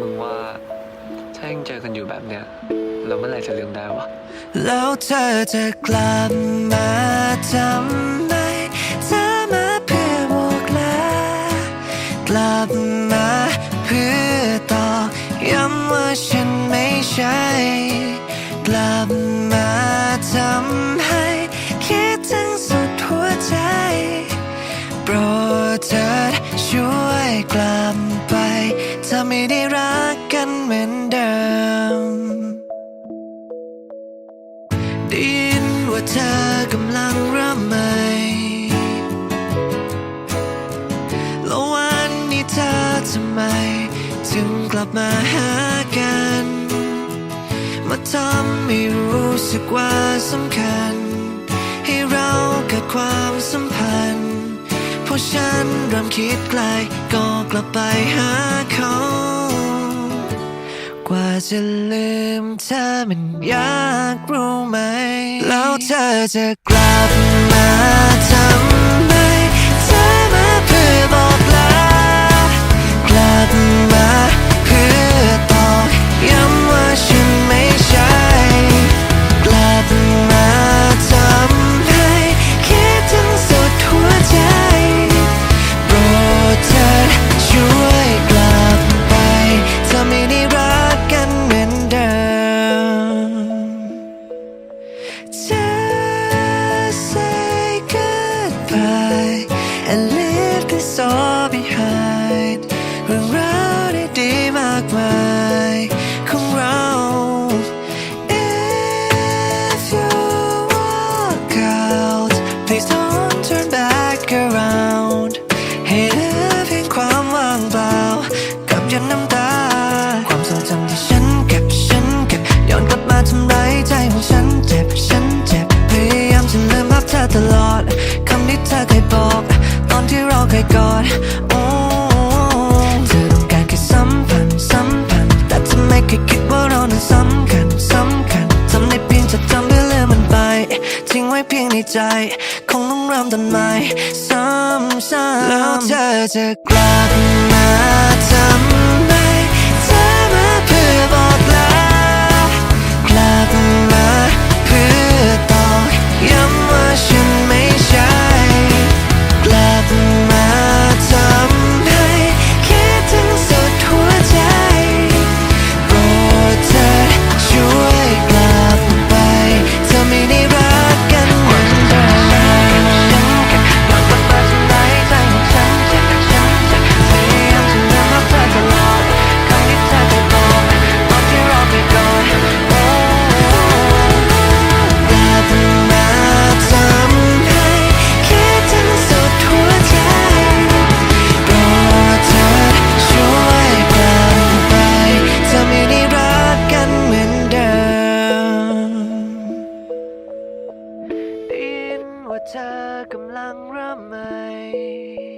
มึงว่าถ้ายังเจอกันอยู่แบบเนี้ยเราเมื่อไหร่จะลืมได้วะ แล้วเธอจะกลับมาทำไมเธอมาเพื่อบอกลากลับมาเพื่อตอกย้ำว่าฉันไม่ใช่ กลับมาทำให้คิดถึงสุดหัวใจ โปรดเถิดช่วยกลับ ไม่ได้รักกันเหมือนเดิมดินว่าเธอกำลังระเมยแล้ววันนี้เธอทำไม ถึงกลับมาหากัน มาทำให้รู้สึกว่าสำคัญ ให้เราเกิดความสัมพันธ์ เพราะฉันเริ่มคิดไกลก็กลับไปหาเขา จะลืมเธอมันยากรู้ไหม แล้วเธอจะกลับมา ทิ้งไว้เพียงในใจ คงต้องเริ่มต้นใหม่ซ้ำๆแล้วเธอจะกลับมา เธอกำลังรำไมย